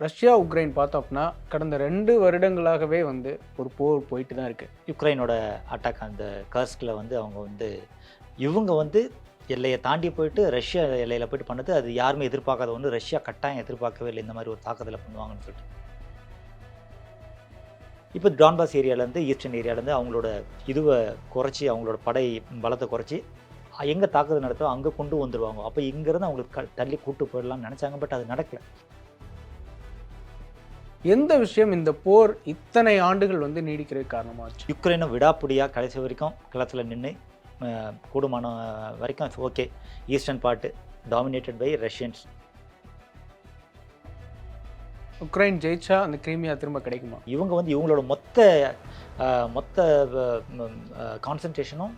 Russia Ukraine பார்த்தோம் அப்படின்னா கடந்த ரெண்டு வருடங்களாகவே வந்து ஒரு போர் போயிட்டு தான் இருக்குது யுக்ரைனோட அட்டாக் அந்த கர்ஸ்கில் வந்து அவங்க வந்து இவங்க வந்து எல்லையை தாண்டி போயிட்டு ரஷ்யா எல்லையில் போயிட்டு பண்ணது அது யாருமே எதிர்பார்க்காத ஒன்று ரஷ்யா கட்டாயம் எதிர்பார்க்கவே இல்லை இந்த மாதிரி ஒரு தாக்குதலை பண்ணுவாங்கன்னு சொல்லிட்டு. இப்போ டான்பாஸ் ஏரியாலேருந்து ஈஸ்டர்ன் ஏரியாவிலேருந்து அவங்களோட இதுவை குறைச்சி அவங்களோட படை பலத்தை குறைச்சி எங்கே தாக்குதல் நடத்தோ அங்கே கொண்டு வந்துடுவாங்க அப்போ இங்கேருந்து அவங்களுக்கு க- தள்ளி கூட்டு போயிடலாம்னு நினச்சாங்க பட் அது நடக்கலை. எந்த விஷயம் இந்த போர் இத்தனை ஆண்டுகள் வந்து நீடிக்கிறதுக்கு காரணமாச்சு? யுக்ரைனை விடாப்புடியாக கடைசி வரைக்கும் களத்தில் நின்று கூடுமான வரைக்கும் okay eastern part dominated by Russians Ukraine ஜெயிச்சா அந்த கிரீமியா திரும்ப கிடைக்குமா? இவங்க வந்து இவங்களோட மொத்த மொத்த கான்சன்ட்ரேஷனும்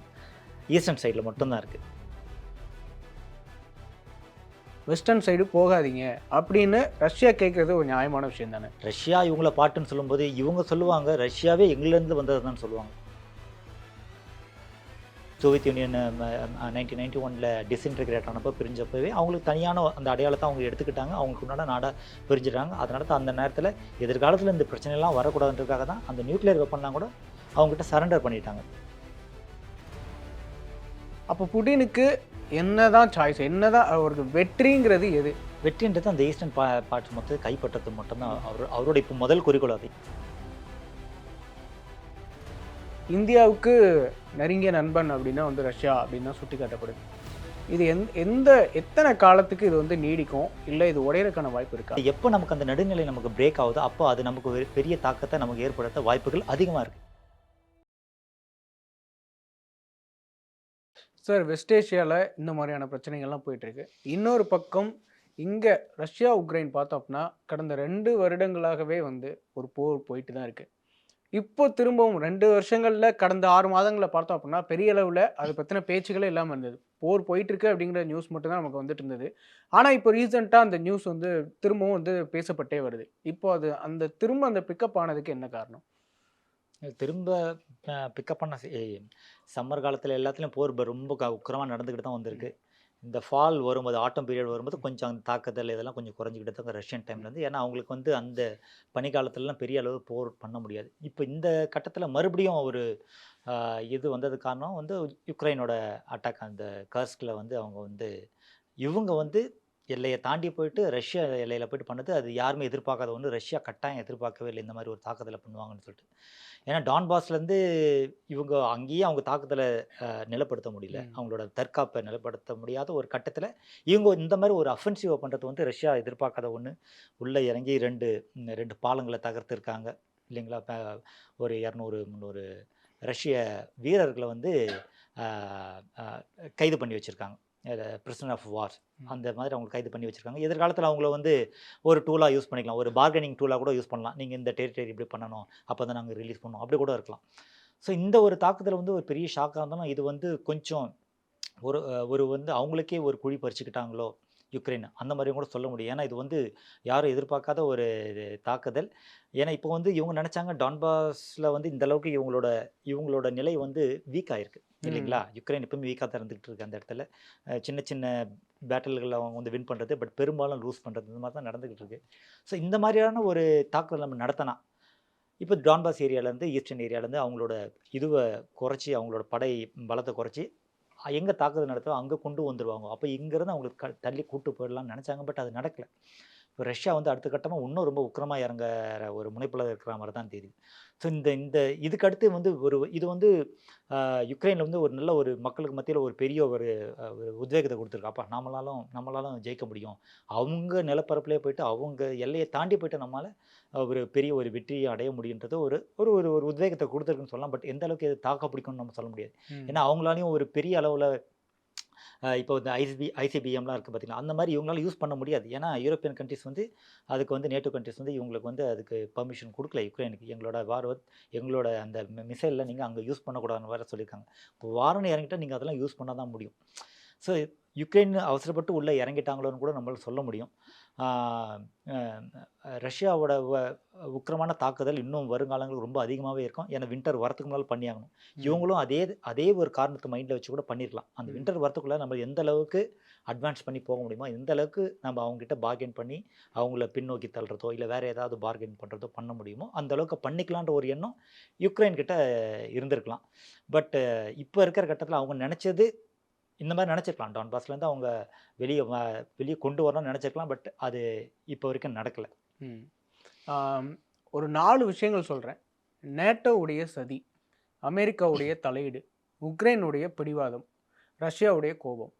ஈஸ்டர்ன் சைடில் மட்டும்தான் இருக்குது வெஸ்டர்ன் சைடு போகாதீங்க அப்படின்னு ரஷ்யா கேட்குறது ஒரு நியாயமான விஷயம் தானே. ரஷ்யா இவங்கள பாட்டுன்னு சொல்லும்போது இவங்க சொல்லுவாங்க ரஷ்யாவே எங்கிலேருந்து வந்தது தான் சொல்லுவாங்க. சோவியத் யூனியன் நைன்டீன் நைன்டி ஒனில் டிஸ்இன்டிகிரேட் ஆனப்போ பிரிஞ்சப்பவே அவங்களுக்கு தனியான அந்த அடையாளத்தை அவங்க எடுத்துக்கிட்டாங்க. அவங்களுக்கு உண்டான நாடாக பிரிஞ்சிட்டாங்க. அதனால தான் அந்த நேரத்தில் எதிர்காலத்தில் இந்த பிரச்சனைலாம் வரக்கூடாதுன்றதுக்காக தான் அந்த நியூக்ளியர் வெப்பன்லாம் கூட அவங்ககிட்ட சரண்டர் பண்ணிட்டாங்க. அப்போ புடினுக்கு என்னதான் சாய்ஸ் என்னதான் அவருக்கு வெற்றிங்கிறது எது? வெற்றின்றது அந்த ஈஸ்டர்ன் பா பார்ட்ஸ் மொத்தம் கைப்பற்றது மட்டும்தான். அவர் அவரோட இப்போ முதல் குறிக்கோள் அது. இந்தியாவுக்கு நெருங்கிய நண்பன் அப்படின்னா வந்து ரஷ்யா அப்படின்னு தான் சுட்டி காட்டப்படுது இது எந் எந்த எத்தனை காலத்துக்கு இது வந்து நீடிக்கும்? இல்லை இது உடையறதுக்கான வாய்ப்பு இருக்கா? எப்போ நமக்கு அந்த நடுநிலை நமக்கு பிரேக் ஆகுதோ அப்போ அது நமக்கு பெரிய தாக்கத்தை நமக்கு ஏற்படுத்த வாய்ப்புகள் அதிகமாக இருக்குது சார் வெஸ்ட் ஏஷியாவில் இந்த மாதிரியான பிரச்சனைகள்லாம் போயிட்டுருக்கு. இன்னொரு பக்கம் இங்கே ரஷ்யா உக்ரைன் பார்த்தோம்னா கடந்த ரெண்டு வருடங்களாகவே வந்து ஒரு போர் போயிட்டு தான் இருக்குது இப்போ திரும்பவும் ரெண்டு வருஷங்களில் கடந்த ஆறு மாதங்களில் பார்த்தோம் அப்படின்னா பெரிய அளவில் அதை பற்றின பேச்சுகளே இல்லாமல் இருந்தது. போர் போயிட்டுருக்கு அப்படிங்கிற நியூஸ் மட்டும்தான் நமக்கு வந்துட்டு இருந்தது. ஆனால் இப்போ ரீசெண்டாக அந்த நியூஸ் வந்து திரும்பவும் வந்து பேசப்பட்டே வருது. இப்போ அது அந்த திரும்ப அந்த பிக்கப் ஆனதுக்கு என்ன காரணம்? திரும்ப பிக்கப் பண்ண சம்மர் காலத்தில் எல்லாத்துலேயும் போர் இப்போ ரொம்ப க உக்கிரமாக நடந்துக்கிட்டு தான் வந்திருக்கு. இந்த ஃபால் வரும்போது ஆட்டம் பீரியட் வரும்போது கொஞ்சம் அந்த தாக்குதல் இதெல்லாம் கொஞ்சம் குறைஞ்சிக்கிட்டு தான் ரஷ்யன் டைம்லேருந்து ஏன்னா அவங்களுக்கு வந்து அந்த பனிக்காலத்துலலாம் பெரிய அளவு போர் பண்ண முடியாது. இப்போ இந்த கட்டத்தில் மறுபடியும் ஒரு இது வந்தது காரணம் வந்து யுக்ரைனோட அட்டாக் அந்த கர்ஸ்கில் வந்து அவங்க வந்து இவங்க வந்து எல்லையை தாண்டி போயிட்டு ரஷ்யா எல்லையில் போயிட்டு பண்ணது அது யாருமே எதிர்பார்க்காத ஒன்று ரஷ்யா கட்டாயம் எதிர்பார்க்கவே இல்லை. இந்த மாதிரி ஒரு தாக்குதலை பண்ணுவாங்கன்னு சொல்லிட்டு. ஏன்னா டான்பாஸ்லேருந்து இவங்க அங்கேயே அவங்க தாக்குதலை நிலைப்படுத்த முடியல. அவங்களோட தற்காப்பை நிலைப்படுத்த முடியாத ஒரு கட்டத்தில் இவங்க இந்த மாதிரி ஒரு அஃபென்சிவை பண்ணுறது வந்து ரஷ்யா எதிர்பார்க்காத ஒன்று உள்ளே இறங்கி ரெண்டு ரெண்டு பாலங்களை தகர்த்துருக்காங்க இல்லைங்களா? ஒரு இரநூறு முந்நூறு ரஷ்ய வீரர்களை வந்து கைது பண்ணி வச்சுருக்காங்க. Prison of war. அந்த மாதிரி அவங்க கைது பண்ணி வச்சுருக்காங்க. எதிர்காலத்தில் அவங்கள வந்து ஒரு டூலாக யூஸ் பண்ணிக்கலாம். ஒரு பார்கெனிங் டூலாக கூட யூஸ் பண்ணலாம். நீங்கள் இந்த டெரிட்டரி இப்படி பண்ணணும். அப்போ தான் நாங்கள் ரிலீஸ் பண்ணோம் அப்படி கூட இருக்கலாம். ஸோ இந்த ஒரு தாக்குதல் வந்து ஒரு பெரிய ஷாக்காக இருந்தாலும் இது வந்து கொஞ்சம் ஒரு ஒரு வந்து அவங்களுக்கே ஒரு குழி பறிச்சுக்கிட்டாங்களோ யுக்ரைன். அந்த மாதிரியும் கூட சொல்ல முடியும். ஏன்னா இது வந்து யாரும் எதிர்பார்க்காத ஒரு தாக்குதல். ஏன்னா இப்போ வந்து இவங்க நினச்சாங்க டான்பாஸில் வந்து இந்த அளவுக்கு இவங்களோட இவங்களோட நிலை வந்து வீக் ஆயிருக்கு. ம். இல்லைங்களா? யுக்ரைன் எப்பவுமே வீக்காக தான் இருந்துகிட்டு இருக்கு அந்த இடத்துல. சின்ன சின்ன பேட்டில்கள் அவங்க வந்து வின் பண்ணுறது பட் பெரும்பாலும் லூஸ் பண்ணுறது இந்த மாதிரி தான் நடந்துகிட்டு இருக்கு. ஸோ இந்த மாதிரியான ஒரு தாக்குதல் நம்ம நடத்தினா இப்போ டான்பாஸ் ஏரியாவிலேருந்து ஈஸ்டர்ன் ஏரியாவிலேருந்து அவங்களோட இதுவை குறைச்சி அவங்களோட படை பலத்தை குறைச்சி எங்கே தாக்குதல் நடத்தோ அங்கே கொண்டு வந்துடுவாங்க அப்போ இங்கேருந்து அவங்களுக்கு க தள்ளி கூட்டு போயிடலாம்னு நினச்சாங்க பட் அது நடக்கல. இப்போ ரஷ்யா வந்து அடுத்த கட்டமாக இன்னும் ரொம்ப உக்கிரமாக இறங்குற ஒரு முனைப்பில் இருக்கிற மாதிரி தான் தெரியுது. ஸோ இந்த இந்த இதுக்கு அடுத்து வந்து ஒரு இது வந்து யுக்ரைனில் வந்து ஒரு நல்ல ஒரு மக்களுக்கு மத்தியில் ஒரு பெரிய ஒரு ஒரு உத்வேகத்தை கொடுத்துருக்கு. அப்பா நம்மளாலும் நம்மளாலும் ஜெயிக்க முடியும். அவங்க நிலப்பரப்புலேயே போயிட்டு அவங்க எல்லையை தாண்டி போயிட்டு நம்மளால் ஒரு பெரிய ஒரு வெற்றியை அடைய முடியுன்றது ஒரு ஒரு ஒரு ஒரு உத்வேகத்தை கொடுத்துருக்குன்னு சொல்லலாம். பட் எந்த அளவுக்கு இது தாக்க பிடிக்கும்னு நம்ம சொல்ல முடியாது. ஏன்னா அவங்களாலையும் ஒரு பெரிய அளவில் இப்போ இந்த ஐசிபி ஐசிபிஎம்லாம் இருக்குது பார்த்திங்கன்னா அந்த மாதிரி இவங்களால யூஸ் பண்ண முடியாது. ஏன்னா யூரோப்பியன் கண்ட்ரிஸ் வந்து அதுக்கு வந்து நேட்டோ கண்ட்ரிஸ் வந்து இவங்களுக்கு வந்து அதுக்கு பர்மிஷன் கொடுக்கல யுக்ரைனுக்கு எங்களோட வார் எங்களோட அந்த மிசைலில் நீங்கள் அங்கே யூஸ் பண்ணக்கூடாதுன்னு வேறு சொல்லியிருக்காங்க இப்போ வாரன்னு இறங்கிட்டால் நீங்கள் அதெல்லாம் யூஸ் பண்ண தான் முடியும். ஸோ யுக்ரைன் அவசரப்பட்டு உள்ளே இறங்கிட்டாங்களோன்னு கூட நம்மளால சொல்ல முடியும். ரஷ்யாவோட உக்கிரமான தாக்குதல் இன்னும் வருங்காலங்கள் ரொம்ப அதிகமாகவே இருக்கும். ஏன்னா வின்டர் வரத்துக்கு முன்னால் பண்ணியாகணும். இவங்களும் அதே அதே ஒரு காரணத்தை மைண்டில் வச்சு கூட பண்ணிடலாம் அந்த. வின்டர் வரத்துக்குள்ளே நம்ம எந்த அளவுக்கு அட்வான்ஸ் பண்ணி போக முடியுமோ எந்த அளவுக்கு நம்ம அவங்ககிட்ட பார்கெயின் பண்ணி அவங்கள பின்னோக்கி தள்ளுறதோ இல்லை வேறு ஏதாவது பார்கெயின் பண்ணுறதோ பண்ண முடியுமோ அந்த அளவுக்கு பண்ணிக்கலான்ற ஒரு எண்ணம் யுக்ரைன் கிட்ட இருந்திருக்கலாம். பட் இப்போ இருக்கிற கட்டத்தில் அவங்க நினச்சது இந்த மாதிரி நினச்சிருக்கலாம். டான்பாஸ்லேருந்து அவங்க வெளியே வெளியே கொண்டு வரணும்னு நினச்சிருக்கலாம். பட் அது இப்போ வரைக்கும் நடக்கலை. ஒரு நாலு விஷயங்கள் சொல்கிறேன் நேட்டோவுடைய சதி அமெரிக்காவுடைய தலையீடு உக்ரைனுடைய பிடிவாதம் ரஷ்யாவுடைய கோபம்.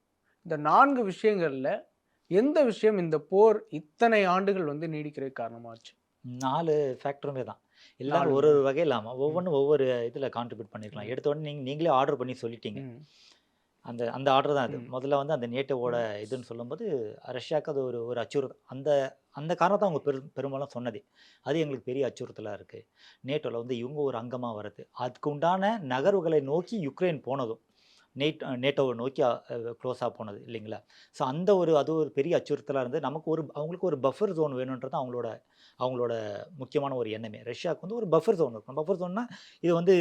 இந்த நான்கு விஷயங்களில் எந்த விஷயம் இந்த போர் இத்தனை ஆண்டுகள் வந்து நீடிக்கிறதுக்கு காரணமாச்சு? நாலு ஃபேக்டருமே தான். எல்லாரும் ஒரு ஒரு வகையில் ஆமாம் ஒவ்வொன்றும் ஒவ்வொரு இதில் கான்ட்ரிபியூட் பண்ணிருக்கலாம். எடுத்த உடனே நீங்கள் நீங்களே ஆர்டர் பண்ணி சொல்லிட்டீங்க. அந்த அந்த ஆர்டர் தான் அது. முதல்ல வந்து அந்த நேட்டோவோட இதுன்னு சொல்லும்போது ரஷ்யாவுக்கு அது ஒரு ஒரு அச்சுறுத்தல். அந்த அந்த காரணத்தை அவங்க பெரு பெரும்பாலும் சொன்னதே. அது எங்களுக்கு பெரிய அச்சுறுத்தலாக இருக்குது நேட்டோவில் வந்து இவங்க ஒரு அங்கமாக வருது அதுக்கு உண்டான நகர்வுகளை நோக்கி யுக்ரைன் போனதும் நேட் நேட்டோவை நோக்கி க்ளோஸாக போனது இல்லைங்களா? ஸோ அந்த ஒரு அது ஒரு பெரிய அச்சுறுத்தலாக இருந்து நமக்கு ஒரு அவங்களுக்கு ஒரு பஃபர் ஜோன் வேணுன்றது அவங்களோட அவங்களோட முக்கியமான ஒரு எண்ணமே. ரஷ்யாவுக்கு வந்து ஒரு பஃபர் ஜோன் இருக்கும் பஃபர் ஜோன்னா இது வந்து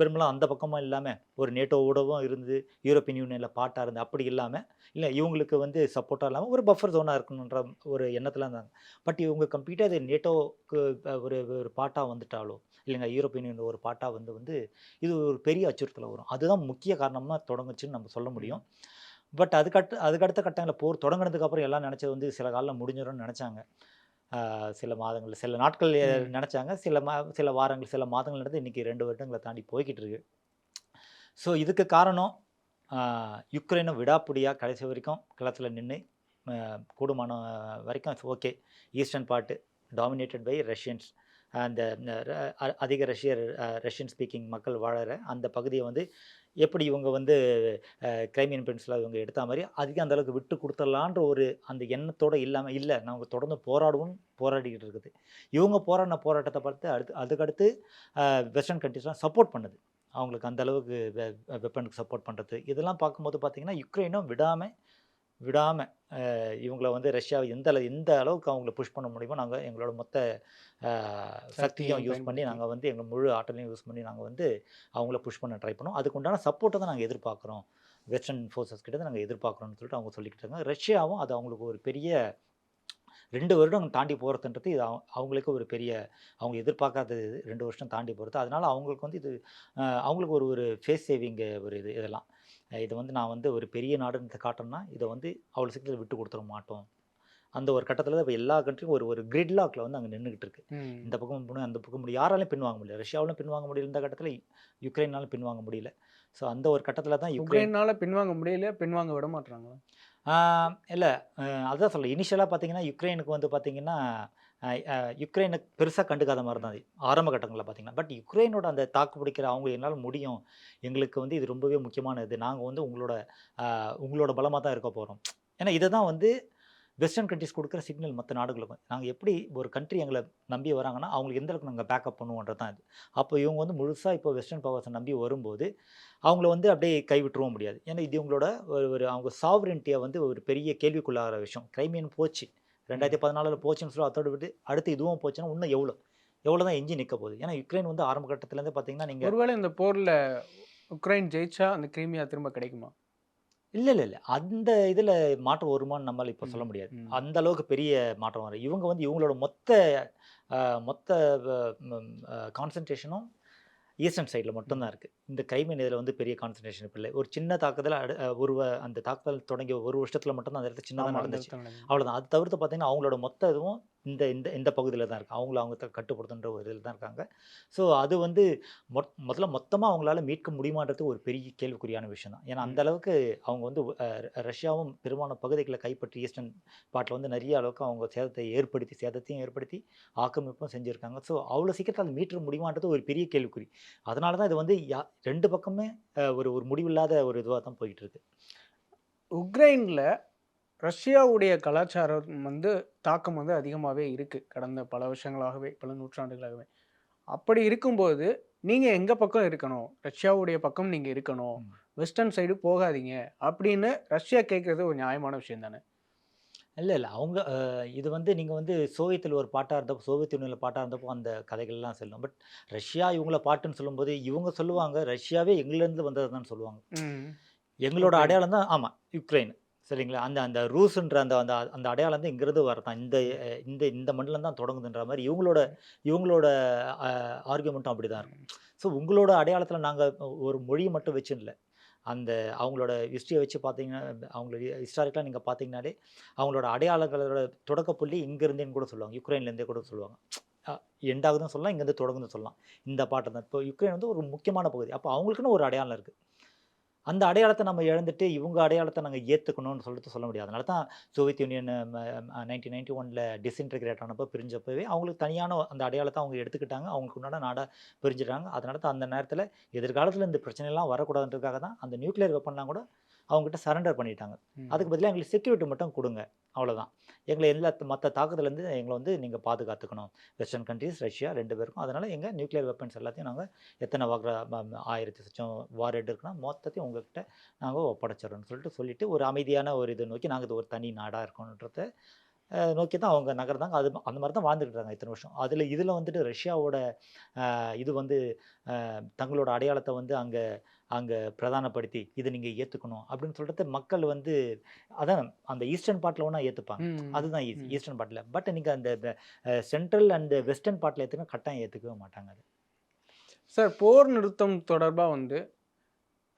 பெரும்பாலும் அந்த பக்கமாக இல்லாமல் ஒரு நேட்டோவோடவும் இருந்து யூரோப்பியன் யூனியனில் பாட்டாக இருந்து அப்படி இல்லாமல் இல்லை இவங்களுக்கு வந்து சப்போர்ட்டாக இல்லாமல் ஒரு பஃபர் ஜோனாக இருக்கணுன்ற ஒரு எண்ணத்தில் இருந்தாங்க. பட் இவங்க கம்ப்ளீட்டாக அது நேட்டோவுக்கு ஒரு ஒரு பாட்டாக வந்துட்டாலோ இல்லைங்க யூரோப்பியன் யூனியன் ஒரு பாட்டாக வந்து வந்து இது ஒரு பெரிய அச்சுறுத்தல் வரும். அதுதான் முக்கிய காரணமாக தொடங்குச்சுன்னு நம்ம சொல்ல முடியும். பட் அதுக்கட்டு அதுக்கடுத்த கட்டங்களில் போர் தொடங்கினதுக்கப்புறம் எல்லாம் நினச்சது வந்து சில காலம் முடிஞ்சிடும்னு நினச்சாங்க. சில மாதங்கள் சில நாட்கள். நினச்சாங்க. சில மா சில வாரங்கள் சில மாதங்கள் நடந்து இன்றைக்கி ரெண்டு வருடங்களை தாண்டி போய்கிட்டு இருக்கு ஸோ இதுக்கு காரணம் யுக்ரைனை விடாப்பிடியாக கடைசி வரைக்கும் களத்தில் நின்று கூடுமான வரைக்கும் okay. Eastern part dominated by Russians அந்த அதிக ரஷ்யர் ரஷ்யன் ஸ்பீக்கிங் மக்கள் வாழற அந்த பகுதியை வந்து எப்படி இவங்க வந்து கிரைம் பென்சிலாக இவங்க எடுத்த மாதிரி அதிகம் அந்தளவுக்கு விட்டு கொடுத்துடலான்ற ஒரு அந்த எண்ணத்தோடு இல்லாமல் இல்லை நாங்கள் தொடர்ந்து போராடுவோம் போராடிக்கிட்டு இருக்குது. இவங்க போராடின போராட்டத்தை பார்த்து அடுத்து அதுக்கடுத்து வெஸ்டர்ன் கண்ட்ரிஸ்லாம் சப்போர்ட் பண்ணுது. அவங்களுக்கு அந்த அளவுக்கு வெப்பனுக்கு சப்போர்ட் பண்ணுறது இதெல்லாம் பார்க்கும்போது பார்த்திங்கன்னா யுக்ரைனும் விடாமல் விடாமல் இவங்களை வந்து ரஷ்யாவை எந்த அளவு எந்த அளவுக்கு அவங்கள புஷ் பண்ண முடியுமோ நாங்கள் எங்களோட மொத்த சக்தியும் யூஸ் பண்ணி. நாங்கள் வந்து எங்கள் முழு ஆற்றலையும் யூஸ் பண்ணி நாங்கள் வந்து அவங்கள புஷ் பண்ண ட்ரை பண்ணோம். அதுக்கு உண்டான சப்போர்ட்டை தான் நாங்கள் எதிர்பார்க்குறோம். வெஸ்டர்ன் ஃபோர்ஸஸ் கிட்ட நாங்கள் எதிர்பார்க்குறோம்னு சொல்லிட்டு அவங்க சொல்லிக்கிட்டு இருக்காங்க. ரஷ்யாவும் அது அவங்களுக்கு ஒரு பெரிய ரெண்டு வருடம் தாண்டி போகிறதுன்றது இது அவங்க- அவங்களுக்கு ஒரு பெரிய அவங்க எதிர்பார்க்காதது இது, ரெண்டு வருஷம் தாண்டி போகிறது அதனால அவங்களுக்கு வந்து இது அவங்களுக்கு ஒரு ஒரு ஃபேஸ் சேவிங் ஒரு இது இதெல்லாம். இது வந்து நான் வந்து ஒரு பெரிய நாடுன்னு காட்டணும்னா இதை வந்து அவ்வளோ சீக்கிரத்தில் விட்டு கொடுத்துட மாட்டோம். அந்த ஒரு கட்டத்தில் இப்போ எல்லா கண்ட்ரியும் ஒரு ஒரு கிரிட் லாக்ல வந்து அங்கே நின்றுக்கிட்டு இருக்கு. இந்த பக்கம் போகணும் அந்த பக்கம் முடியும் யாராலையும் பின்வாங்க முடியல. ரஷ்யாவிலும் பின்வாங்க முடியல இந்த கட்டத்தில் யுக்ரைனாலும் பின்வாங்க முடியல. ஸோ அந்த ஒரு கட்டத்தில் தான் யுக்ரைன் உக்ரைனால பின்வாங்க முடியல பின்வாங்க விட மாட்டாங்களா இல்லை அதுதான் சொல்ல இனிஷியலாக பார்த்தீங்கன்னா யுக்ரைனுக்கு வந்து பார்த்தீங்கன்னா யுக்ரைனை பெருசாக கண்டுக்காத மாதிரி தான் அது. ஆரம்ப கட்டங்களில் பார்த்தீங்கன்னா பட் யுக்ரைனோட அந்த தாக்கு பிடிக்கிற அவங்க என்னால் முடியும். எங்களுக்கு வந்து இது ரொம்பவே முக்கியமான இது. நாங்கள் வந்து உங்களோட உங்களோட பலமாக தான் இருக்க போகிறோம் ஏன்னா இதை தான் வந்து வெஸ்டர்ன் கண்ட்ரிஸ் கொடுக்குற சிக்னல் மற்ற நாடுகளுக்கும். நாங்கள் எப்படி ஒரு கண்ட்ரி எங்களை நம்பி வராங்கன்னா அவங்களுக்கு எந்த அளவுக்கு நாங்கள் பேக்கப் பண்ணுவோன்றது தான் இது அப்போ இவங்க வந்து முழுசாக இப்போ வெஸ்டர்ன் பவர்ஸை நம்பி வரும்போது அவங்கள வந்து அப்படியே கைவிட்டுருவும் முடியாது. ஏன்னா இது இவங்களோட ஒரு ஒரு அவங்க சாவரண்டியை வந்து ஒரு பெரிய கேள்விக்குள்ளாகிற விஷயம். கிரைமியன் போச்சு. ரெண்டாயிரத்தி பதினாலில் போச்சுன்னு சொல்லி அதோட விட்டு அடுத்து இதுவும் போச்சுன்னா இன்னும் எவ்வளோ? எவ்வளோ தான் எஞ்சி நிற்க போகுது? ஏன்னா யுக்ரைன் வந்து ஆரம்ப கட்டத்துலேருந்து பார்த்தீங்கன்னா நீங்கள் ஒருவேளை இந்த போர்ல உக்ரைன் ஜெயிச்சா அந்த கிரீமியா திரும்ப கிடைக்குமா? இல்லை இல்லை இல்லை. அந்த இதில் மாற்றம் வருமான்னு நம்மளால் இப்போ சொல்ல முடியாது. அந்த அளவுக்கு பெரிய மாற்றம் வரும் இவங்க வந்து இவங்களோட மொத்த மொத்த கான்சன்ட்ரேஷனும் ஈஸ்டர்ன் சைடில் மட்டும்தான் இருக்குது இந்த கைமின் இதில் வந்து பெரிய கான்சன்ட்ரேஷன் இல்லை. ஒரு சின்ன தாக்குதல் ஒரு அந்த தாக்குதல் தொடங்கிய ஒரு வருஷத்தில் மட்டும்தான் அந்த இடத்துல சின்னதாக நடந்துச்சு. அவ்வளோதான் அது தவிர்த்து பார்த்தீங்கன்னா அவங்களோட மொத்த இதுவும் இந்த இந்த இந்த பகுதியில் தான் இருக்குது அவங்கள அவங்க கட்டுப்படுத்துன்ற ஒரு இதில் தான் இருக்காங்க. ஸோ அது வந்து மொத் முதல்ல மொத்தமாக அவங்களால மீட்க முடியுமான்றது ஒரு பெரிய கேள்விக்குறியான விஷயம் தான். ஏன்னா அந்த அளவுக்கு அவங்க வந்து ரஷ்யாவும் பெரும்பாலான பகுதிகளை கைப்பற்றி ஈஸ்டர்ன் பாட்டில் வந்து நிறைய அளவுக்கு அவங்க சேதத்தை ஏற்படுத்தி சேதத்தையும் ஏற்படுத்தி ஆக்கிரமிப்பும் செஞ்சுருக்காங்க. ஸோ அவ்வளோ சீக்கிரத்தில் அது மீட்க முடியுமான்றது ஒரு பெரிய கேள்விக்குறி. அதனால தான் இது வந்து யா ரெண்டு பக்கமே ஒரு ஒரு முடிவில்லாத ஒரு இதுவாக தான் போயிட்டு இருக்கு உக்ரைன்ல ரஷ்யாவுடைய கலாச்சாரம் வந்து தாக்கம் வந்து அதிகமாகவே இருக்கு கடந்த பல வருஷங்களாகவே பல நூற்றாண்டுகளாகவே. அப்படி இருக்கும்போது நீங்க எங்க பக்கம் இருக்கணும்? ரஷ்யாவுடைய பக்கம் நீங்க இருக்கணும். வெஸ்டர்ன் சைடு போகாதீங்க. அப்படின்னு ரஷ்யா கேட்குறது ஒரு நியாயமான விஷயம் தானே? இல்லை இல்லை. அவங்க அஹ், இது வந்து நீங்கள் வந்து சோவியத்தில் ஒரு பாட்டாக இருந்தப்போ சோவியத் யூனியனில் பாட்டாக இருந்தப்போ அந்த கதைகள்லாம் செல்லும் பட் ரஷ்யா இவங்கள பாட்டுன்னு சொல்லும்போது இவங்க சொல்லுவாங்க ரஷ்யாவே எங்கேருந்து வந்தது தான் சொல்லுவாங்க. எங்களோட. அடையாளம் தான் ஆமாம் யுக்ரைன். சரிங்களா? அந்த அந்த ரூஸ்ன்ற அந்த அந்த அந்த அடையாளம் தான் இங்கிருந்து வரதான் இந்த அஹ், இந்த இந்த மண்டலம் தான் தொடங்குதுன்ற மாதிரி இவங்களோட இவங்களோட ஆர்குமெண்ட்டும் அப்படி தான் இருக்கும். ஸோ உங்களோட அடையாளத்தில் நாங்கள் ஒரு மொழியை மட்டும் வச்சு இல்லை. அந்த அவங்களோட ஹிஸ்ட்ரியை வச்சு பார்த்தீங்கன்னா அவங்களோட ஹிஸ்டாரிக்கலாக நீங்கள் பார்த்தீங்கனாலே அவங்களோட அடையாளங்களோட தொடக்கப்புள்ளி இங்கேருந்தேன்னு கூட சொல்லுவாங்க. யுக்ரைன்லேருந்தே கூட சொல்லுவாங்க. எண்டாகுதுன்னு சொல்லலாம் இங்கேருந்து தொடங்குதுன்னு சொல்லலாம். இந்த பாட்டு தான். இப்போ யுக்ரைன் வந்து ஒரு முக்கியமான பகுதி. அப்போ அவங்களுக்குன்னு ஒரு அடையாளம் இருக்குது அந்த அடையாளத்தை நம்ம இழந்துட்டு இவங்க அடையாளத்தை நாங்கள் ஏற்றுக்கணும்னு சொல்லிட்டு சொல்ல முடியாது. அதனால தான் சோவியத் யூனியன் நைன்டீன் நைன்டி ஒனில் டிஸ்இன்டிகிரேட் ஆனப்போ பிரிஞ்சப்பவே அவங்களுக்கு தனியான அந்த அடையாளத்தை அவங்க எடுத்துக்கிட்டாங்க. அவங்களுக்கு உண்டான நாடாக பிரிஞ்சிட்டாங்க. அதனால தான் அந்த நேரத்தில் எதிர்காலத்தில் இந்த பிரச்சனைலாம் வரக்கூடாதுன்றதுக்காக தான் அந்த நியூக்ளியர் வெப்பன்லாம் கூட அவங்ககிட்ட சரண்டர் பண்ணிட்டாங்க. அதுக்கு பதிலாக எங்களுக்கு செக்யூரிட்டி மட்டும் கொடுங்க. அவ்வளோதான் எங்களை எல்லா மற்ற தாக்குதலேருந்து எங்களை வந்து நீங்கள் பாதுகாத்துக்கணும். வெஸ்டர்ன் கண்ட்ரீஸ் ரஷ்யா ரெண்டு பேருக்கும். அதனால் எங்கள் நியூக்ளியர் வெப்பன்ஸ் எல்லாத்தையும் நாங்கள் எத்தனை வாக்குற ஆயிரத்தி சச்சம் வார் ஹெட் இருக்குன்னா மொத்தத்தையும் உங்ககிட்ட நாங்கள் ஒப்படைச்சிடறோம்னு சொல்லிட்டு சொல்லிட்டு ஒரு அமைதியான ஒரு இதை நோக்கி நாங்கள் இது ஒரு தனி நாடாக இருக்கணுன்றத நோக்கி தான் அவங்க நகர்ந்தாங்க. அது அந்த மாதிரி தான் வாழ்ந்துட்டு இருக்காங்க இத்தனை வருஷம். அதில் இதில் வந்துட்டு ரஷ்யாவோட இது வந்து தங்களோட அடையாளத்தை வந்து அங்கே அங்கே பிரதானப்படுத்தி இதை நீங்கள் ஏற்றுக்கணும் அப்படின்னு சொல்கிறது மக்கள் வந்து அதான் அந்த ஈஸ்டர்ன் பார்ட்டில் ஒன்றா ஏற்றுப்பாங்க. அதுதான் ஈஸி. ஈஸ்டர்ன் பார்ட்டில் பட் நீங்கள் அந்த சென்ட்ரல் அண்ட் வெஸ்டர்ன் பார்ட்டில் ஏற்றுக்க கட்டாயம் ஏற்றுக்கவே மாட்டாங்க அது. சார் போர் நிறுத்தம் தொடர்பாக வந்து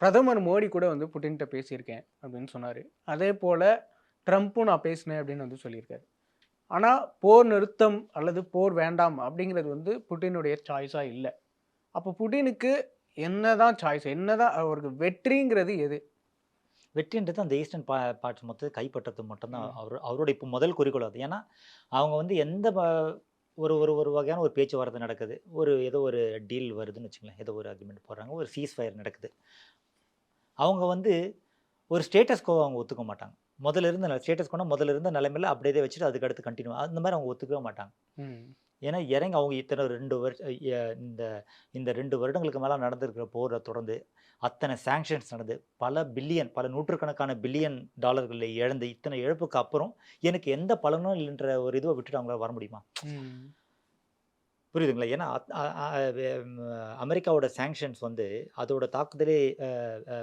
பிரதமர் மோடி கூட வந்து புட்டின்கிட்ட பேசியிருக்கேன் அப்படின்னு சொன்னார். அதே போல் ட்ரம்ப்பும் நான் பேசினேன் அப்படின்னு வந்து சொல்லியிருக்காரு. ஆனால் போர் நிறுத்தம் அல்லது போர் வேண்டாம் அப்படிங்கிறது வந்து புட்டினுடைய சாய்ஸாக இல்லை. அப்போ புட்டினுக்கு என்னதான் சாய்ஸ் என்னதான் அவருக்கு வெற்றிங்கிறது எது? வெற்றின்றது அந்த ஈஸ்டர்ன் பா பார்ட்ஸ் மொத்தத்தை கைப்பற்றது மட்டும்தான். அவர் அவரோட இப்போ முதல் குறிக்கோள் அது. ஏன்னா அவங்க வந்து எந்த ஒரு ஒரு ஒரு வகையான ஒரு பேச்சுவார்த்தை நடக்குது. ஒரு ஏதோ ஒரு டீல் வருதுன்னு வச்சுங்களேன் ஏதோ ஒரு அக்ரிமெண்ட் போடுறாங்க. ஒரு சீஸ் ஃபயர் நடக்குது. அவங்க வந்து ஒரு ஸ்டேட்டஸ் கோ அவங்க ஒத்துக்க மாட்டாங்க. முதல்ல இருந்த ஸ்டேட்டஸ் கோனா முதல்ல இருந்த நிலைமையில அப்படியே வச்சுட்டு அதுக்கு அடுத்து கண்டினியூ அந்த மாதிரி அவங்க ஒத்துக்கவே மாட்டாங்க. ஏன்னா இறங்கி அவங்க இத்தனை ரெண்டு வருஷம் இந்த இந்த ரெண்டு வருடங்களுக்கு மேலே நடந்திருக்கிற போரை தொடர்ந்து அத்தனை சாங்ஷன்ஸ் நடந்து பல பில்லியன் பல நூற்றுக்கணக்கான பில்லியன் டாலர்களை இழந்து இத்தனை இழப்புக்கு அப்புறம் எனக்கு எந்த பலனும் இல்லைன்ற ஒரு இதுவை விட்டுட்டு அவங்களால வர முடியுமா. புரியுதுங்களா? ஏன்னா அமெரிக்காவோட சாங்ஷன்ஸ் வந்து அதோட தாக்குதலே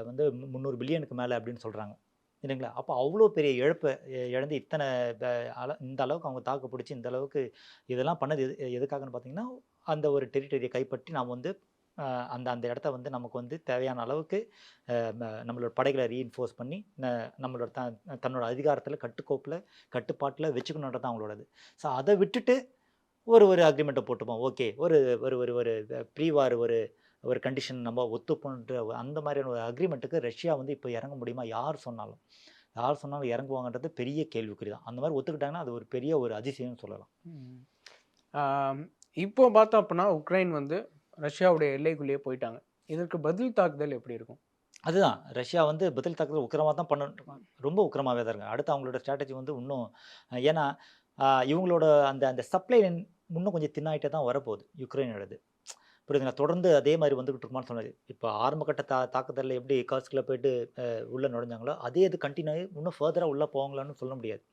வந்து முந்நூறு பில்லியனுக்கு மேலே அப்படின்னு சொல்கிறாங்க இல்லைங்களா? அப்போ அவ்வளோ பெரிய இழப்பை இழந்து இத்தனை அள- இந்த அளவுக்கு அவங்க தாக்கு பிடிச்சி இந்த அளவுக்கு இதெல்லாம் பண்ணது எது எதுக்காகன்னு பார்த்தீங்கன்னா அந்த ஒரு டெரிட்டரியை கைப்பற்றி நாம் வந்து அந்த அந்த இடத்த வந்து நமக்கு வந்து தேவையான அளவுக்கு நம்மளோட படைகளை ரீஇன்ஃபோர்ஸ் பண்ணி நம்மளோட த தன்னோட அதிகாரத்தில் கட்டுக்கோப்பில் கட்டுப்பாட்டில் வச்சுக்கணுன்றது தான் அவங்களோடது. ஸோ அதை விட்டுட்டு ஒரு ஒரு அக்ரிமெண்ட்டை போட்டுப்போம். ஓகே ஒரு ஒரு ஒரு ஒரு ப்ரீவார் ஒரு ஒரு கண்டிஷன் நம்ம ஒத்துப்போன்ற அந்த மாதிரியான ஒரு அக்ரிமெண்ட்டுக்கு ரஷ்யா வந்து இப்போ இறங்க முடியுமா? யார் சொன்னாலும். யார் சொன்னாலும் இறங்குவாங்கன்றது பெரிய கேள்விக்குறி தான். அந்த மாதிரி ஒத்துக்கிட்டாங்கன்னா அது ஒரு பெரிய ஒரு அதிசயம்னு சொல்லலாம். இப்போ பார்த்தோம் அப்படின்னா உக்ரைன் வந்து ரஷ்யாவுடைய எல்லைக்குள்ளேயே போயிட்டாங்க. இதற்கு பதில் தாக்குதல் எப்படி இருக்கும்? அதுதான். ரஷ்யா வந்து பதில் தாக்குதல் உக்கிரமாக தான் பண்ண ரொம்ப உக்கிரமாகவே தான் இருக்காங்க அடுத்து அவங்களோட ஸ்ட்ராட்டஜி வந்து இன்னும் ஏன்னா இவங்களோட அந்த அந்த சப்ளை லைன் இன்னும் கொஞ்சம் தின்னாயிட்டே தான் வரப்போகுது யுக்ரைனோடது புரியுதுங்களா? தொடர்ந்து அதே மாதிரி வந்துகிட்டு இருக்குமான்னு சொன்னது இப்போ ஆரம்பகட்ட தா தாக்குதலில் எப்படி காசுக்குள்ளே போயிட்டு உள்ளே நுழைஞ்சாங்களோ அதே இது கண்டினியூ ஆகி இன்னும் ஃபர்தராக உள்ளே போவாங்களான்னு சொல்ல முடியாது.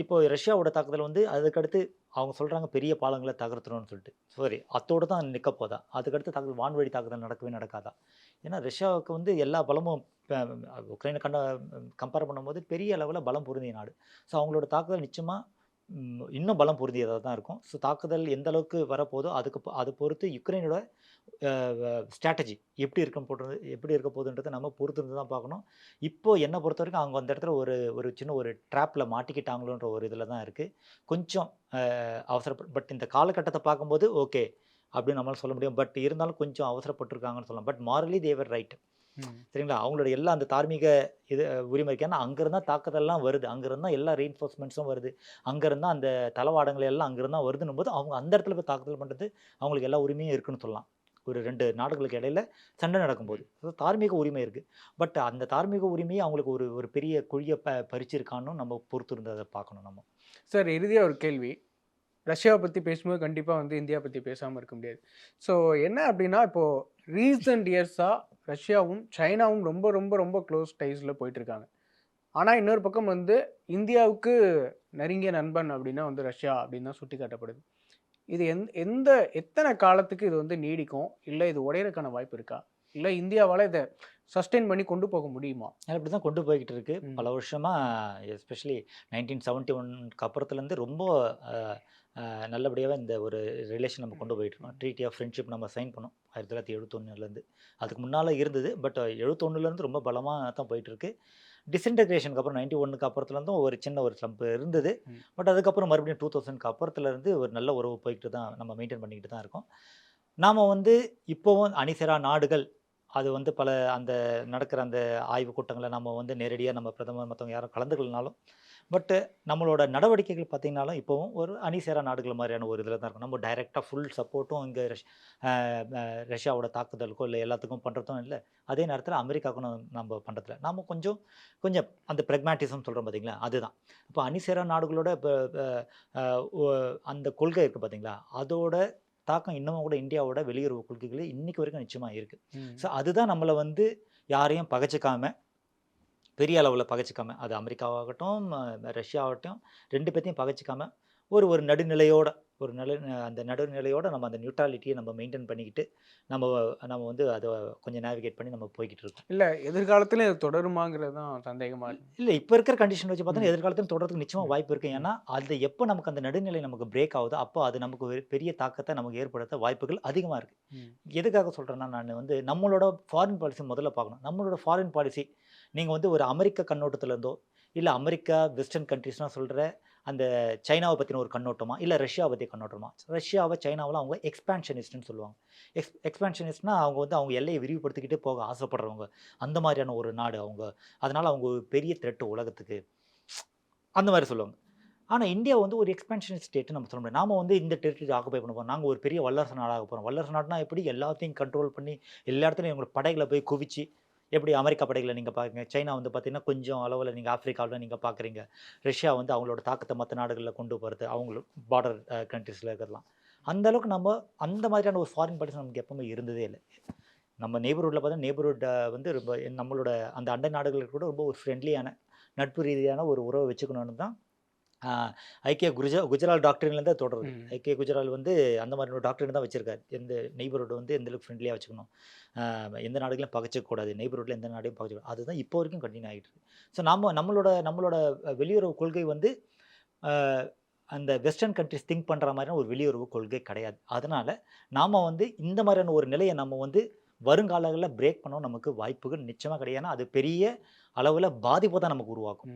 இப்போ ரஷ்யாவோட தாக்குதல் வந்து அதுக்கடுத்து அவங்க சொல்கிறாங்க பெரிய பாலங்களை தகர்த்துறோம்னு சொல்லிட்டு. சாரி அத்தோடு தான் நிற்க போதா? அதுக்கடுத்து தாக்குதல் வான்வழி தாக்குதல் நடக்கவே நடக்காதா? ஏன்னா ரஷ்யாவுக்கு வந்து எல்லா பலமும் இப்போ உக்ரைனை கண்ட கம்பேர் பண்ணும்போது பெரிய அளவில் பலம் பொருந்திய நாடு. ஸோ அவங்களோட தாக்குதல் நிச்சயமாக இன்னும் பலம் பொருந்தியதாக தான் இருக்கும். ஸோ தாக்குதல் எந்த அளவுக்கு வரப்போதோ அதுக்கு அது பொறுத்து யுக்ரைனோட ஸ்ட்ராட்டஜி எப்படி இருக்க போடுறது எப்படி இருக்க போகுதுன்றதை நம்ம பொறுத்து இருந்து தான் பார்க்கணும். இப்போ என்னை பொறுத்த வரைக்கும் அவங்க அந்த இடத்துல ஒரு ஒரு சின்ன ஒரு ட்ராப்பில் மாட்டிக்கிட்டாங்களோன்ற ஒரு இதில் தான் இருக்குது கொஞ்சம் அவசரப்பட் அவசர பட் இந்த காலகட்டத்தை பார்க்கும்போது ஓகே அப்படின்னு நம்மளால் சொல்ல முடியும். பட் இருந்தாலும் கொஞ்சம் அவசரப்பட்டிருக்காங்கன்னு சொல்லலாம். But morally they were right. சரிங்களா? அவங்களோட எல்லா அந்த தார்மீக இது உரிமை இருக்கு. ஏன்னா அங்கேருந்தா தாக்குதல்லாம் வருது. அங்கேருந்தா எல்லா ரீஎன்ஃபோர்ஸ்மெண்ட்ஸும் வருது. அங்கேருந்தா அந்த தளவாடங்கள் எல்லாம் அங்கேருந்தா வருதுன்னும் போது அவங்க அந்த இடத்துல போய் தாக்குதல் பண்ணுறது அவங்களுக்கு எல்லா உரிமையும் இருக்குன்னு சொல்லலாம். ஒரு ரெண்டு நாடுகளுக்கு இடையில சண்டை நடக்கும்போது. தார்மீக உரிமை இருக்குது பட் அந்த தார்மீக உரிமையை அவங்களுக்கு ஒரு ஒரு பெரிய குழியை ப பறிச்சிருக்கான்னு நம்ம பொறுத்து இருந்ததை பார்க்கணும் நம்ம. சார் இறுதியாக ஒரு கேள்வி. ரஷ்யாவை பற்றி பேசும்போது கண்டிப்பாக வந்து இந்தியா பற்றி பேசாமல் இருக்க முடியாது. ஸோ என்ன அப்படின்னா இப்போது ரீசன்ட் இயர்ஸாக ரஷ்யாவும் சைனாவும் ரொம்ப ரொம்ப ரொம்ப க்ளோஸ் டைஸில் போயிட்டுருக்காங்க. ஆனால் இன்னொரு பக்கம் வந்து இந்தியாவுக்கு நெருங்கிய நண்பன் அப்படின்னா வந்து ரஷ்யா அப்படின்னு தான் சுட்டி காட்டப்படுது இது எந் எந்த எத்தனை காலத்துக்கு இது வந்து நீடிக்கும்? இல்லை இது உடையிறதுக்கான வாய்ப்பு இருக்கா? இல்லை இந்தியாவால் இதை சஸ்டெயின் பண்ணி கொண்டு போக முடியுமா? அப்படி தான் கொண்டு போய்கிட்டு இருக்கு. பல வருஷமாக எஸ்பெஷலி நைன்டீன் செவன்ட்டி ஒன்க்கு அப்புறத்துலேருந்து ரொம்ப நல்லபடியாகவே இந்த ஒரு ரிலேஷன் நம்ம கொண்டு போயிட்டு இருக்கோம் ட்ரீட்டி ஆஃப் ஃப்ரெண்ட்ஷிப் நம்ம சைன் பண்ணோம் ஆயிரத்தி தொள்ளாயிரத்தி எழுபத்தொன்னுலேருந்து அதுக்கு முன்னால் இருந்தது பட் எழுபத்தொன்னுலேருந்து ரொம்ப பலமாக தான் போயிட்டு இருக்கு டிஸ்இன்டகிரேஷனுக்கு அப்புறம் நைன்டி ஒன்னுக்கு அப்புறத்துலேருந்தும் ஒரு சின்ன ஒரு ஸ்லம்ப் இருந்தது. பட் அதுக்கப்புறம் மறுபடியும் டூ தௌசண்ட்க்கு அப்புறத்துலேருந்து ஒரு நல்ல உறவு போய்கிட்டு தான் நம்ம மெயின்டைன் பண்ணிக்கிட்டு தான் இருக்கோம். நாம் வந்து இப்போவும் அணிசரா நாடுகள் அது வந்து பல அந்த நடக்கிற அந்த ஆய்வு கூட்டங்களை நம்ம வந்து நேரடியாக நம்ம பிரதமர் மற்றவங்க யாரும் கலந்துக்கலனாலும் பட்டு நம்மளோட நடவடிக்கைகள் பார்த்திங்கனாலும் இப்போவும் ஒரு அணிசேரா நாடுகள் மாதிரியான ஒரு இதில் தான் இருக்கும். நம்ம டைரெக்டாக ஃபுல் சப்போர்ட்டும் இங்கே ரஷ் ரஷ்யாவோட தாக்குதலுக்கோ இல்லை எல்லாத்துக்கும் பண்ணுறதும் இல்லை. அதே நேரத்தில் அமெரிக்காவுக்கும் நம்ம- பண்ணுறதில்ல நம்ம கொஞ்சம் கொஞ்சம் அந்த ப்ரெக்மேட்டிசம் சொல்கிறோம் பார்த்தீங்களா அதுதான். இப்போ அணிசேரா நாடுகளோட இப்போ அந்த கொள்கை இருக்குது பார்த்தீங்களா அதோட தாக்கம் இன்னமும் கூட இந்தியாவோட வெளியுறவு கொள்கைகள் இன்னைக்கு வரைக்கும் நிச்சயமாக இருக்குது ஸோ அதுதான் நம்மளை வந்து யாரையும் பகைச்சிக்காம பெரிய அளவில் பகைச்சிக்காம அது அமெரிக்காவாகட்டும் ரஷ்யாவாகட்டும் ரெண்டு பேர்த்தையும் பகைச்சிக்காம ஒரு ஒரு நடுநிலையோட ஒரு நிலை அந்த நடுநிலையோட நம்ம அந்த நியூட்ராலிட்டியை நம்ம மெயின்டைன் பண்ணிக்கிட்டு நம்ம நம்ம வந்து அதை கொஞ்சம் நேவிகேட் பண்ணி நம்ம போய்கிட்டு இருக்கோம் இல்லை எதிர்காலத்தில் இது தொடருமாங்கிறது தான் சந்தேகமாக இல்லை இப்போ இருக்கிற கண்டிஷன் வச்சு பார்த்தோன்னா. எதிர்காலத்தில் தொடர்றதுக்கு நிச்சயமாக. வாய்ப்பு இருக்கு ம். ஏன்னா அது எப்போ நமக்கு அந்த நடுநிலை நமக்கு பிரேக் ஆகுதோ அப்போ அது நமக்கு பெரிய தாக்கத்தை நமக்கு ஏற்படுத்த வாய்ப்புகள் அதிகமாக இருக்குது. எதுக்காக சொல்கிறேன்னா நான் வந்து நம்மளோட ஃபாரின் பாலிசி முதல்ல பார்க்கணும் நம்மளோட ஃபாரின் பாலிசி நீங்கள் வந்து ஒரு அமெரிக்க கண்ணோட்டத்துல இருந்தோ இல்லை அமெரிக்கா வெஸ்டர்ன் கண்ட்ரிஸ்லாம் சொல்கிற அந்த சைனாவை பற்றின ஒரு கண்ணோட்டமா இல்லை ரஷ்யாவை பற்றி கண்ணோட்டமா? ரஷ்யாவை சைனாவில் அவங்க எக்ஸ்பேன்ஷனிஸ்ட்னு சொல்லுவாங்க. எக்ஸ் எக்ஸ்பேன்ஷனிஸ்ட்னா அவங்க வந்து அவங்க எல்லையை விரிவுபடுத்திக்கிட்டே போக ஆசைப்படுறவங்க. அந்த மாதிரியான ஒரு நாடு அவங்க. அதனால் அவங்க ஒரு பெரிய த்ரெட்டு உலகத்துக்கு. அந்த மாதிரி சொல்லுவாங்க. ஆனால் இந்தியா வந்து ஒரு எக்ஸ்பென்ஷன் ஸ்டேட் நம்ம சொல்ல முடியாது. நாம வந்து இந்த டெரிட்டரி ஆக்குபை பண்ண போகிறோம் நாங்கள் ஒரு பெரிய வல்லரசு நாடாக போகிறோம் வல்லரசு நாடுனா எப்படி எல்லாத்தையும் கண்ட்ரோல் பண்ணி எல்லா இடத்துலையும் எங்களோட படைகளை போய் குவிச்சு எப்படி அமெரிக்கா படைகளை நீங்கள் பார்க்குறீங்க சைனா வந்து பார்த்தீங்கன்னா கொஞ்சம் அளவில் நீங்கள் ஆஃப்ரிக்காவில் நீங்கள் பார்க்குறீங்க ரஷ்யா வந்து அவங்களோட தாக்கத்தை மற்ற நாடுகளில் கொண்டு போகிறது அவங்களோட பார்டர் கண்ட்ரிஸில் இருக்கிறதுலாம். அந்த அளவுக்கு நம்ம அந்த மாதிரியான ஒரு ஃபாரின் பாலிசி நமக்கு எப்பவுமே இருந்ததே இல்லை. நம்ம நெய்பர்ஹுட்டில் பார்த்தா நெய்பர்ஹுட் வந்து ரொம்ப நம்மளோட அந்த அண்டை நாடுகளுக்கு கூட ரொம்ப ஒரு ஃப்ரெண்ட்லியான நட்பு ரீதியான ஒரு உறவை வச்சுக்கணும்னு தான் ஐக்கிய குஜ குஜரால் டாக்டர்லேருந்து தொடருது. ஐக்கிய குஜரால் வந்து அந்த மாதிரி ஒரு டாக்டர் தான் வச்சிருக்காரு. எந்த நெய்பர்ஹுட் வந்து எந்த அளவுக்கு ஃப்ரெண்ட்லியாக வச்சுக்கணும். எந்த நாடுகளையும் பகைச்சிக்கக்கூடாது நெய்பர்ஹுட்டில் எந்த நாடையும் பகைச்சிக்கூடாது அதுதான் இப்போ வரைக்கும் கண்டினியூ ஆகிட்டு இருக்கு. ஸோ நம்ம நம்மளோட நம்மளோட வெளியுறவு கொள்கை வந்து அந்த வெஸ்டர்ன் கண்ட்ரிஸ் திங்க் பண்ணுற மாதிரியான ஒரு வெளியுறவு கொள்கை கிடையாது. அதனால் நாம் வந்து இந்த மாதிரியான ஒரு நிலையை நம்ம வந்து வருங்காலங்களில் பிரேக் பண்ணவும் நமக்கு வாய்ப்புகள் நிச்சயமாக கிடையாது. அது பெரிய அளவில் பாதிப்பை தான் நமக்கு உருவாக்கும்.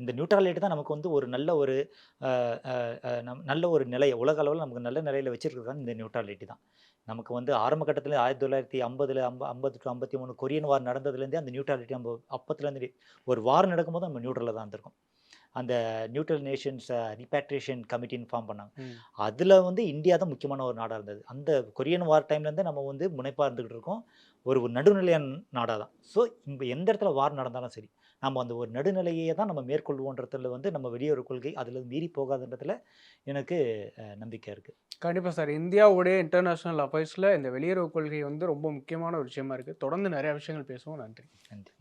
இந்த நியூட்ரலிட்டி தான் நமக்கு வந்து ஒரு நல்ல ஒரு நல்ல ஒரு நிலையை உலக அளவில் நமக்கு நல்ல நிலையில் வச்சிருக்கிறது தான் இந்த நியூட்ரலிட்டி தான். நமக்கு வந்து ஆரம்ப கட்டத்தில் ஆயிரத்தி தொள்ளாயிரத்தி ஐம்பதில் ஐம்ப ஐம்பது டு ஐம்பத்தி மூணு கொரியன் வார் நடந்ததுலேருந்தே அந்த நியூட்ரலிட்டி நம்ம அப்பத்துலேருந்து ஒரு வார் நடக்கும்போது நம்ம நியூட்ரலில் தான் இருந்திருக்கோம். அந்த நியூட்ரல் நேஷன்ஸ் ரிப்பேட்ரேஷன் கமிட்டின்னு ஃபார்ம் பண்ணாங்க. அதில் வந்து இந்தியா தான் முக்கியமான ஒரு நாடாக இருந்தது. அந்த கொரியன் வார் டைம்லேருந்தே நம்ம வந்து முனைப்பாக இருந்துகிட்டு இருக்கோம். ஒரு ஒரு நடுநிலையான நாடாக தான். ஸோ இங்கே எந்த இடத்துல வார் நடந்தாலும் சரி நம்ம அந்த ஒரு நடுநிலையை தான் நம்ம மேற்கொள்வோன்றதுல வந்து நம்ம வெளியுறவு கொள்கை அதில் மீறி போகாதுன்றதுல எனக்கு நம்பிக்கை இருக்குது கண்டிப்பாக சார். இந்தியாவுடைய இன்டர்நேஷ்னல் அஃபேர்ஸில் இந்த வெளியுறவு கொள்கை வந்து ரொம்ப முக்கியமான ஒரு விஷயமா இருக்குது தொடர்ந்து நிறைய விஷயங்கள் பேசுவோம். நன்றி. நன்றி.